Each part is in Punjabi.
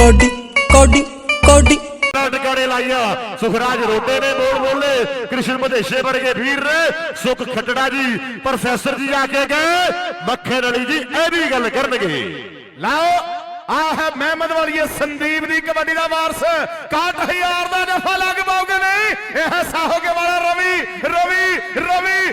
ਕੋਡੀ ਕੋਡੀ ਕੋਡੀ। ਟਿਕਾਣੇ ਲਾਈਆ। ਸੁਖਰਾਜ ਰੋਡੇ ਨੇ ਬੋਲ ਬੋਲੇ। ਕ੍ਰਿਸ਼ਨ ਮਧੇਸ਼ੇ ਵਰਗੇ ਵੀਰ ਨੇ। ਸੁਖ ਖੱਟੜਾ ਜੀ, ਪ੍ਰੋਫੈਸਰ ਜੀ ਆ ਕੇ ਗਏ। ਮੱਖਣ ਵਾਲੀ ਜੀ, ਇਹ ਵੀ ਗੱਲ ਕਰਨਗੇ। ਲਓ ਆਹ ਹੈ ਮਹਿਮਦ ਵਾਲੀਏ ਸੰਦੀਪ ਦੀ ਕਬੱਡੀ ਦਾ ਵਾਰਸ। 61000 ਦਾ ਜਫਾ ਲੱਗ ਪਾਉਗੇ ਨਹੀਂ? ਇਹ ਹੈ ਸਾਹੋਗੇ ਵਾਲਾ ਰਵੀ ਰਵੀ ਰਵੀ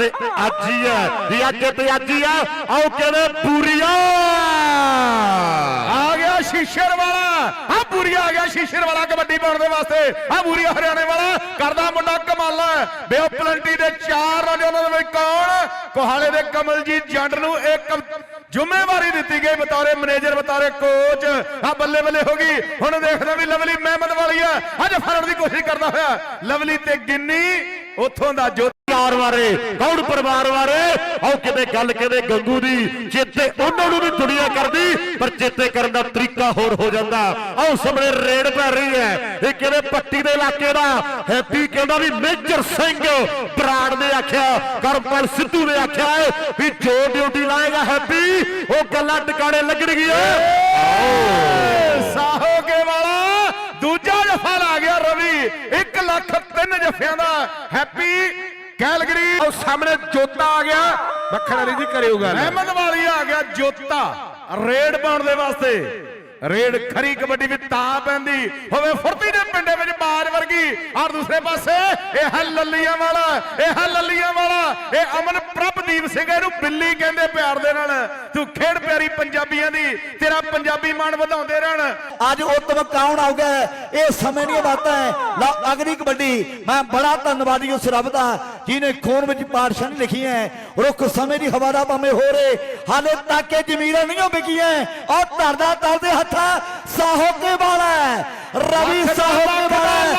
ਤੇ ਅੱਜ ਹੀ ਹੈ। ਵੀ ਅੱਜ ਤੇ ਅੱਜ ਹੀ ਆ ਆਓ ਕਹਿੰਦੇ ਪੂਰੀਆ ਆ ਗਿਆ ਸ਼ੀਸ਼ਰ ਵਾਲਾ। ਆ ਪੂਰੀਆ ਆ ਗਿਆ ਸ਼ੀਸ਼ਰ ਵਾਲਾ ਕਬੱਡੀ ਪਾਉਣ ਦੇ ਵਾਸਤੇ। ਆ ਪੂਰੀਆ ਹਰਿਆਣੇ ਵਾਲਾ ਕਰਦਾ ਮੁੰਡਾ ਕਮਾਲ ਬੇਓ ਪਲੰਟੀ ਦੇ ਚਾਰ ਰਨ ਉਹਨਾਂ ਦੇ ਵਿੱਚ ਕੌਣ? ਕੋਹਾਲੇ ਦੇ ਕਮਲਜੀਤ ਜੰਡ ਨੂੰ ਇੱਕ ਜ਼ਿੰਮੇਵਾਰੀ ਦਿੱਤੀ ਗਈ ਬਤੌਰੇ ਮੈਨੇਜਰ, ਬਤੌਰੇ ਕੋਚ ਆ ਬੱਲੇ ਬੱਲੇ ਹੋ ਗਈ। ਹੁਣ ਦੇਖਦਾ ਵੀ ਲਵਲੀ ਮਹਿਮਦ ਵਾਲੀ ਆ ਅੱਜ ਫੜਨ ਦੀ ਕੋਸ਼ਿਸ਼ ਕਰਦਾ ਹੋਇਆ। ਲਵਲੀ ਤੇ ਗਿੰਨੀ ਉੱਥੋਂ ਦਾ ਜੋ ਪਰਿਵਾਰ ਬਾਰੇ ਕੌਣ ਪਰਿਵਾਰ ਬਾਰੇ ਆਓ ਕਿਤੇ ਗੱਲ ਕਿਤੇ ਗੰਗੂ ਦੀ, ਚੇਤੇ ਉਹਨਾਂ ਨੂੰ ਵੀ ਦੁਨੀਆ ਕਰਦੀ, ਪਰ ਚੇਤੇ ਕਰਨ ਦਾ ਤਰੀਕਾ ਹੋਰ ਹੋ ਜਾਂਦਾ। ਆਓ ਸਾਹਮਣੇ ਰੇਡ ਪੈ ਰਹੀ ਹੈ। ਇਹ ਕਿਤੇ ਪੱਟੀ ਦੇ ਇਲਾਕੇ ਦਾ? ਹੈਪੀ ਕਹਿੰਦਾ ਵੀ ਮੇਜਰ ਸਿੰਘ ਬਰਾੜ ਨੇ ਆਖਿਆ, ਕਰਮਪਾਲ ਸਿੱਧੂ ਨੇ ਆਖਿਆ ਵੀ ਜੋ ਡਿਊਟੀ ਲਾਏਗਾ ਹੈਪੀ, ਉਹ ਗੱਲਾਂ ਟਿਕਾਣੇ ਲੱਗਣਗੀਆਂ। ਸਾਹੋਗੇ ਵਾਲਾ ਦੂਜਾ ਜਫਾ ਲਾ ਗਿਆ ਰਵੀ 1 3 ਜਫਿਆਂ ਦਾ ਹੈਪੀ ਕੈਲਗਰੀ। ਉਹ ਸਾਹਮਣੇ ਜੋਤਾ ਆ ਗਿਆ। ਮੱਖਣ ਵਾਲੀ ਜੀ ਕਰਿਓ ਗੱਲ। ਅਹਿਮਦ ਵਾਲੀ ਆ ਗਿਆ ਜੋਤਾ। ਰੇਡ ਪਾਉਣ ਦੇ ਵਾਸਤੇ। ਰੇਡ ਖਰੀ ਕਬੱਡੀ ਵੀ ਤਾਂ ਪੈਂਦੀ। ਹੋਵੇ ਫੁਰਤੀ ਦੇ ਪਿੰਡੇ ਵਿੱਚ ਬਾਜ ਵਰਗੀ। ਔਰ ਦੂਸਰੇ ਪਾਸੇ ਇਹ ਹੈ ਲੱਲੀਆਂ ਵਾਲਾ ਇਹ ਹੈ ਲੱਲੀਆਂ ਵਾਲਾ ਇਹ ਅਮਨ ਸਿੰਘ ਇਹਨੂੰ ਬਿੱਲੀ ਕਹਿੰਦੇ ਪਿਆਰ ਦੇ ਨਾਲ। ਤੂੰ ਖੇਡ ਪਿਆਰੀ ਪੰਜਾਬੀਆਂ ਦੀ ਤੇਰਾ ਪੰਜਾਬੀ ਮਾਣ ਵਧਾਉਂਦੇ ਰਹਿਣ। ਅੱਜ ਉੱਤਮ ਕੌਣ ਆਉਗਾ ਇਹ ਸਮੇਂ ਦੀਆਂ ਬਾਤਾਂ ਹੈ ਲਓ ਅਗਲੀ ਕਬੱਡੀ। ਮੈਂ ਬੜਾ ਧੰਨਵਾਦੀ ਉਸ ਰੱਬ ਦਾ ਜਿਹਨੇ ਖੂਨ ਵਿੱਚ ਪਾਤਸ਼ਾਹ ਲਿਖੀ ਹੈ ਰੁੱਖ ਸਮੇਂ ਦੀ ਹਵਾ ਦਾ ਭਾਵੇਂ ਹੋ ਰੇ ਹਾਲੇ ਤੱਕ ਇਹ ਜ਼ਮੀਰਾਂ ਨਹੀਂ ਵਿਕੀਆਂ। ਔਰ ਧਰਦਾ ਤਲਦੇ ਹੱਥਾਂ ਸਾਹੋ ਕੇ ਵਾਲਾ ਰਵੀ ਸਾਹੋ ਕੇ ਵਾਲਾ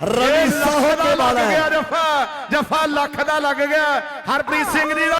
ਰਵੀ ਸਾਹੋ ਕੇ ਵਾਲਾ ਹੈ। ਲੱਗ ਗਿਆ ਜਫਾ ਜਫਾ ਲੱਖ ਦਾ ਲੱਗ ਗਿਆ ਹਰਪ੍ਰੀਤ ਸਿੰਘ ਜੀ ਦਾ